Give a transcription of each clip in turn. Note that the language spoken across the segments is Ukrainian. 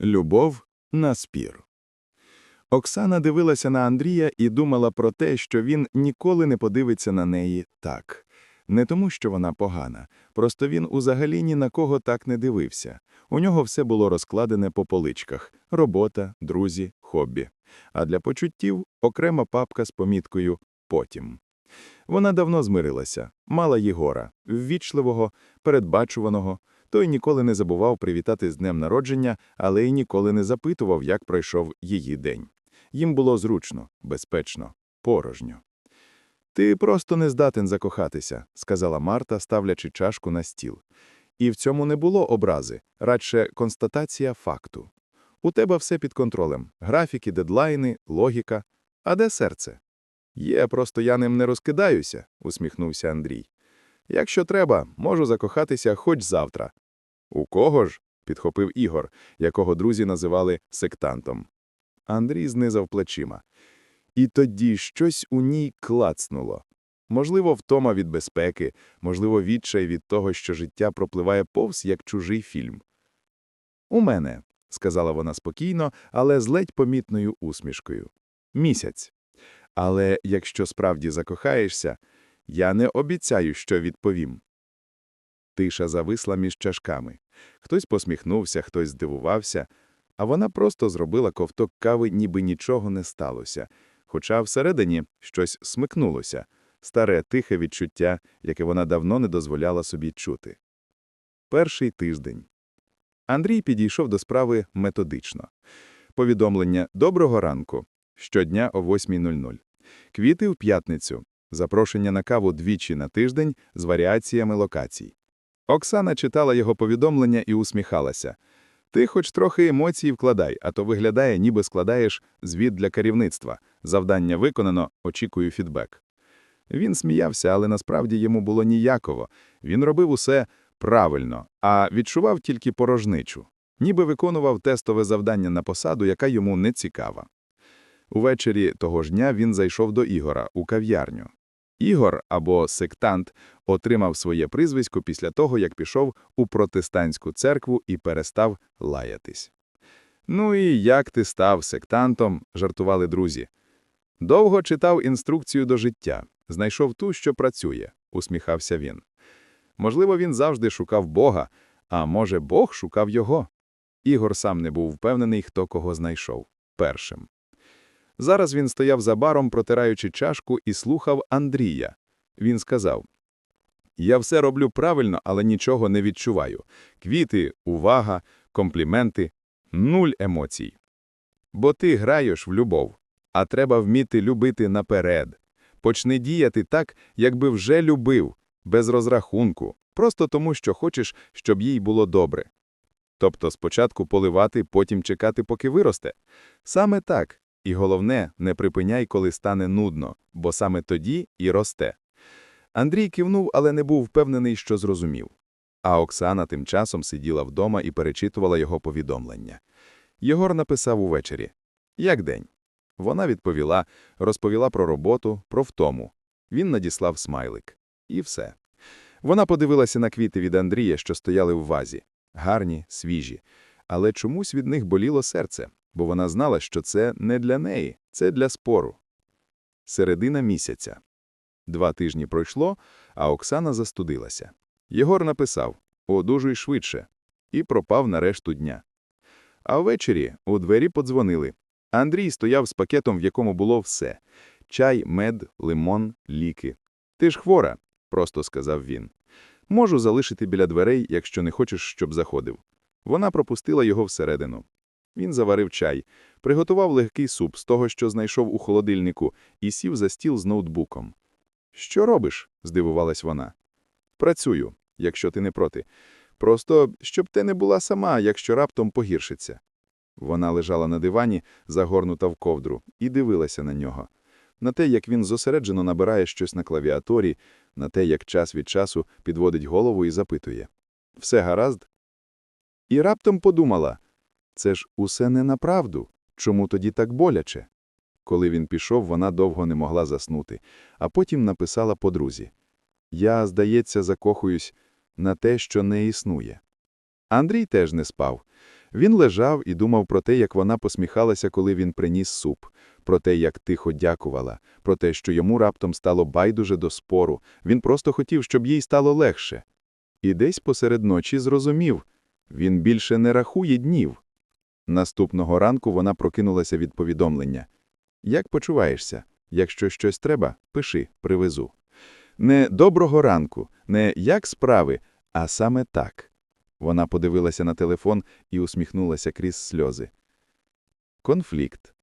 Любов на спір. Оксана дивилася на Андрія і думала про те, що він ніколи не подивиться на неї так. Не тому, що вона погана, просто він узагалі ні на кого так не дивився. У нього все було розкладене по поличках – робота, друзі, хобі. А для почуттів – окрема папка з поміткою «Потім». Вона давно змирилася, мала Єгора, ввічливого, передбачуваного. Той ніколи не забував привітати з днем народження, але й ніколи не запитував, як пройшов її день. Їм було зручно, безпечно, порожньо. «Ти просто не здатен закохатися», – сказала Марта, ставлячи чашку на стіл. І в цьому не було образи, радше констатація факту. У тебе все під контролем – графіки, дедлайни, логіка. А де серце? Є, просто я ним не розкидаюся, усміхнувся Андрій. Якщо треба, можу закохатися хоч завтра. У кого ж? підхопив Ігор, якого друзі називали сектантом. Андрій знизав плечима. І тоді щось у ній клацнуло. Можливо, втома від безпеки, можливо, відчай від того, що життя пропливає повз, як чужий фільм. У мене, сказала вона спокійно, але з ледь помітною усмішкою. Місяць. Але якщо справді закохаєшся, я не обіцяю, що відповім. Тиша зависла між чашками. Хтось посміхнувся, хтось здивувався, а вона просто зробила ковток кави, ніби нічого не сталося, хоча всередині щось смикнулося, старе тихе відчуття, яке вона давно не дозволяла собі чути. Перший тиждень. Андрій підійшов до справи методично. Повідомлення «Доброго ранку» щодня о 8.00. Квіти в п'ятницю. Запрошення на каву двічі на тиждень з варіаціями локацій. Оксана читала його повідомлення і усміхалася. Ти хоч трохи емоцій вкладай, а то виглядає, ніби складаєш звіт для керівництва. Завдання виконано, очікую фідбек. Він сміявся, але насправді йому було ніяково. Він робив усе правильно, а відчував тільки порожничу. Ніби виконував тестове завдання на посаду, яка йому не цікава. Увечері того ж дня він зайшов до Ігора у кав'ярню. Ігор, або сектант, отримав своє прізвисько після того, як пішов у протестантську церкву і перестав лаятись. «Ну і як ти став сектантом?» – жартували друзі. Довго читав інструкцію до життя, знайшов ту, що працює, усміхався він. Можливо, він завжди шукав Бога, а може, Бог шукав його. Ігор сам не був впевнений, хто кого знайшов першим. Зараз він стояв за баром, протираючи чашку, і слухав Андрія. Він сказав: Я все роблю правильно, але нічого не відчуваю. Квіти, увага, компліменти, нуль емоцій. Бо ти граєш в любов, а треба вміти любити наперед. Почни діяти так, якби вже любив, без розрахунку, просто тому, що хочеш, щоб їй було добре. Тобто спочатку поливати, потім чекати, поки виросте. Саме так. І головне, не припиняй, коли стане нудно, бо саме тоді і росте. Андрій кивнув, але не був впевнений, що зрозумів. А Оксана тим часом сиділа вдома і перечитувала його повідомлення. Єгор написав увечері Як день? Вона відповіла, розповіла про роботу, про втому. Він надіслав смайлик. І все. Вона подивилася на квіти від Андрія, що стояли в вазі. Гарні, свіжі. Але чомусь від них боліло серце бо вона знала, що це не для неї, це для спору. Середина місяця. Два тижні пройшло, а Оксана застудилася. Єгор написав «Одужуй швидше» і пропав на решту дня. А ввечері у двері подзвонили. Андрій стояв з пакетом, в якому було все – чай, мед, лимон, ліки. «Ти ж хвора», – просто сказав він. «Можу залишити біля дверей, якщо не хочеш, щоб заходив». Вона пропустила його всередину. Він заварив чай, приготував легкий суп з того, що знайшов у холодильнику, і сів за стіл з ноутбуком. Що робиш? здивувалась вона. Працюю, якщо ти не проти. Просто щоб ти не була сама, якщо раптом погіршиться. Вона лежала на дивані, загорнута в ковдру, і дивилася на нього. На те, як він зосереджено набирає щось на клавіаторі, на те, як час від часу підводить голову і запитує Все гаразд? І раптом подумала це ж усе не на правду. Чому тоді так боляче? Коли він пішов, вона довго не могла заснути, а потім написала подрузі. Я, здається, закохуюсь на те, що не існує. Андрій теж не спав. Він лежав і думав про те, як вона посміхалася, коли він приніс суп, про те, як тихо дякувала, про те, що йому раптом стало байдуже до спору. Він просто хотів, щоб їй стало легше. І десь посеред ночі зрозумів – він більше не рахує днів. Наступного ранку вона прокинулася від повідомлення. «Як почуваєшся? Якщо щось треба, пиши, привезу». Не «доброго ранку», не «як справи», а саме так. Вона подивилася на телефон і усміхнулася крізь сльози. Конфлікт.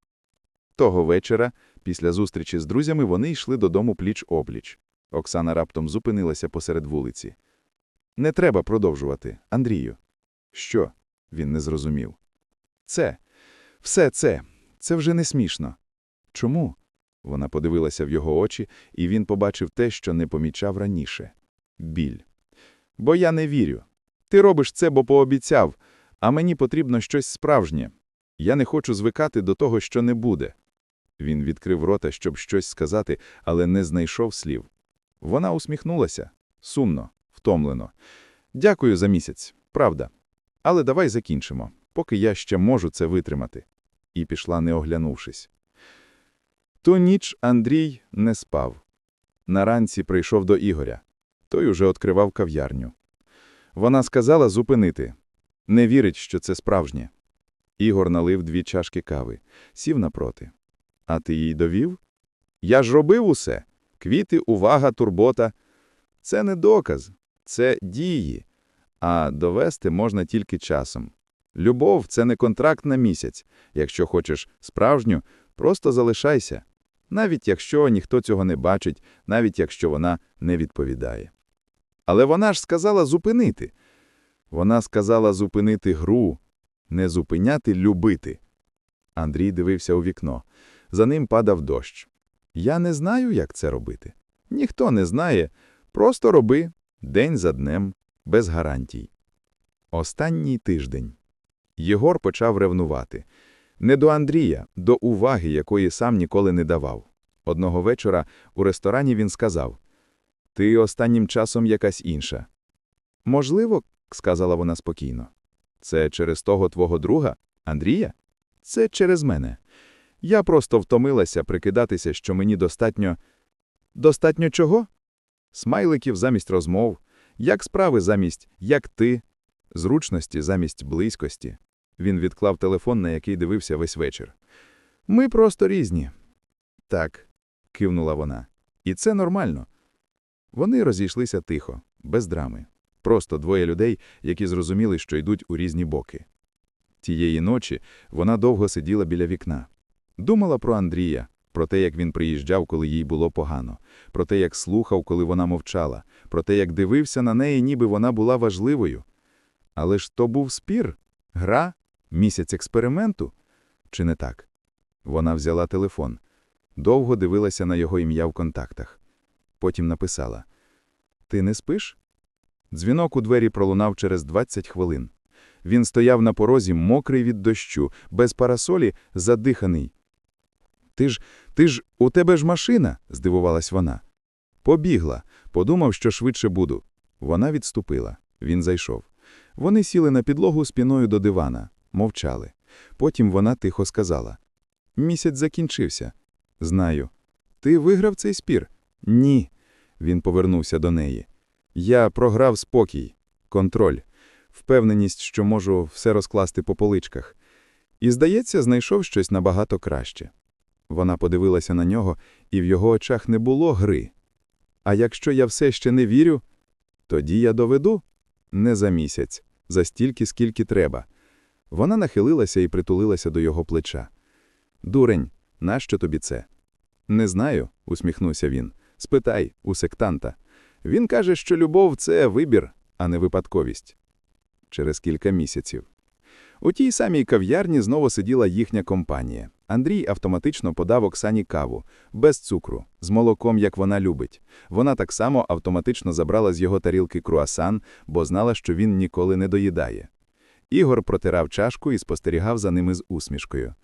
Того вечора, після зустрічі з друзями, вони йшли додому пліч-опліч. Оксана раптом зупинилася посеред вулиці. Не треба продовжувати, Андрію. Що? Він не зрозумів. Це, все це, це вже не смішно. Чому? Вона подивилася в його очі, і він побачив те, що не помічав раніше. Біль. Бо я не вірю. Ти робиш це, бо пообіцяв, а мені потрібно щось справжнє. Я не хочу звикати до того, що не буде. Він відкрив рота, щоб щось сказати, але не знайшов слів. Вона усміхнулася. Сумно, втомлено. Дякую за місяць, правда. Але давай закінчимо, поки я ще можу це витримати. І пішла, не оглянувшись. Ту ніч Андрій не спав. Наранці прийшов до Ігоря. Той уже відкривав кав'ярню. Вона сказала зупинити. Не вірить, що це справжнє. Ігор налив дві чашки кави, сів напроти. А ти їй довів? Я ж робив усе. Квіти, увага, турбота. Це не доказ, це дії. А довести можна тільки часом. Любов – це не контракт на місяць. Якщо хочеш справжню, просто залишайся. Навіть якщо ніхто цього не бачить, навіть якщо вона не відповідає. Але вона ж сказала зупинити. Вона сказала зупинити гру, не зупиняти, любити. Андрій дивився у вікно. За ним падав дощ. Я не знаю, як це робити. Ніхто не знає. Просто роби день за днем, без гарантій. Останній тиждень. Єгор почав ревнувати. Не до Андрія, до уваги, якої сам ніколи не давав. Одного вечора у ресторані він сказав «Ти останнім часом якась інша». «Можливо», – сказала вона спокійно. «Це через того твого друга, Андрія? Це через мене. Я просто втомилася прикидатися, що мені достатньо… Достатньо чого? Смайликів замість розмов, як справи замість «як ти», зручності замість близькості. Він відклав телефон, на який дивився весь вечір. Ми просто різні. Так, кивнула вона. І це нормально. Вони розійшлися тихо, без драми. Просто двоє людей, які зрозуміли, що йдуть у різні боки. Тієї ночі вона довго сиділа біля вікна. Думала про Андрія, про те, як він приїжджав, коли їй було погано, про те, як слухав, коли вона мовчала, про те, як дивився на неї, ніби вона була важливою. Але ж то був спір, гра, місяць експерименту. Чи не так? Вона взяла телефон. Довго дивилася на його ім'я в контактах. Потім написала Ти не спиш? Дзвінок у двері пролунав через 20 хвилин. Він стояв на порозі, мокрий від дощу, без парасолі, задиханий. Ти ж, ти ж, у тебе ж машина, здивувалась вона. Побігла, подумав, що швидше буду. Вона відступила. Він зайшов. Вони сіли на підлогу спіною до дивана, мовчали. Потім вона тихо сказала: Місяць закінчився. Знаю. Ти виграв цей спір? Ні. Він повернувся до неї. Я програв спокій, контроль, впевненість, що можу все розкласти по поличках. І, здається, знайшов щось набагато краще. Вона подивилася на нього, і в його очах не було гри. А якщо я все ще не вірю, тоді я доведу не за місяць, за стільки, скільки треба. Вона нахилилася і притулилася до його плеча. Дурень, нащо тобі це? Не знаю, усміхнувся він. Спитай у сектанта. Він каже, що любов це вибір, а не випадковість. Через кілька місяців. У тій самій кав'ярні знову сиділа їхня компанія. Андрій автоматично подав Оксані каву, без цукру, з молоком, як вона любить. Вона так само автоматично забрала з його тарілки круасан, бо знала, що він ніколи не доїдає. Ігор протирав чашку і спостерігав за ними з усмішкою.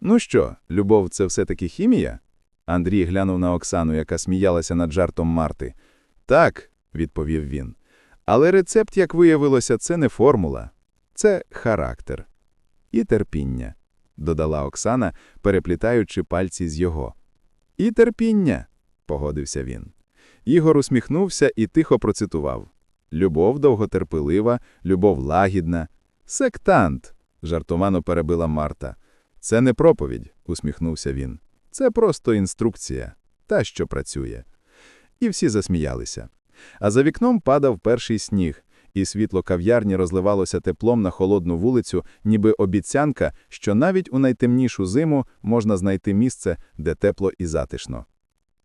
Ну що, любов, це все-таки хімія? Андрій глянув на Оксану, яка сміялася над жартом Марти. Так, відповів він. Але рецепт, як виявилося, це не формула, це характер. І терпіння, додала Оксана, переплітаючи пальці з його. І терпіння, погодився він. Ігор усміхнувся і тихо процитував. Любов довготерпелива, любов лагідна. Сектант, жартомано перебила Марта. Це не проповідь, усміхнувся він. Це просто інструкція, та, що працює. І всі засміялися. А за вікном падав перший сніг, і світло кав'ярні розливалося теплом на холодну вулицю, ніби обіцянка, що навіть у найтемнішу зиму можна знайти місце, де тепло і затишно,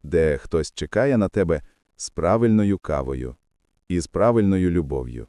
де хтось чекає на тебе з правильною кавою і з правильною любов'ю.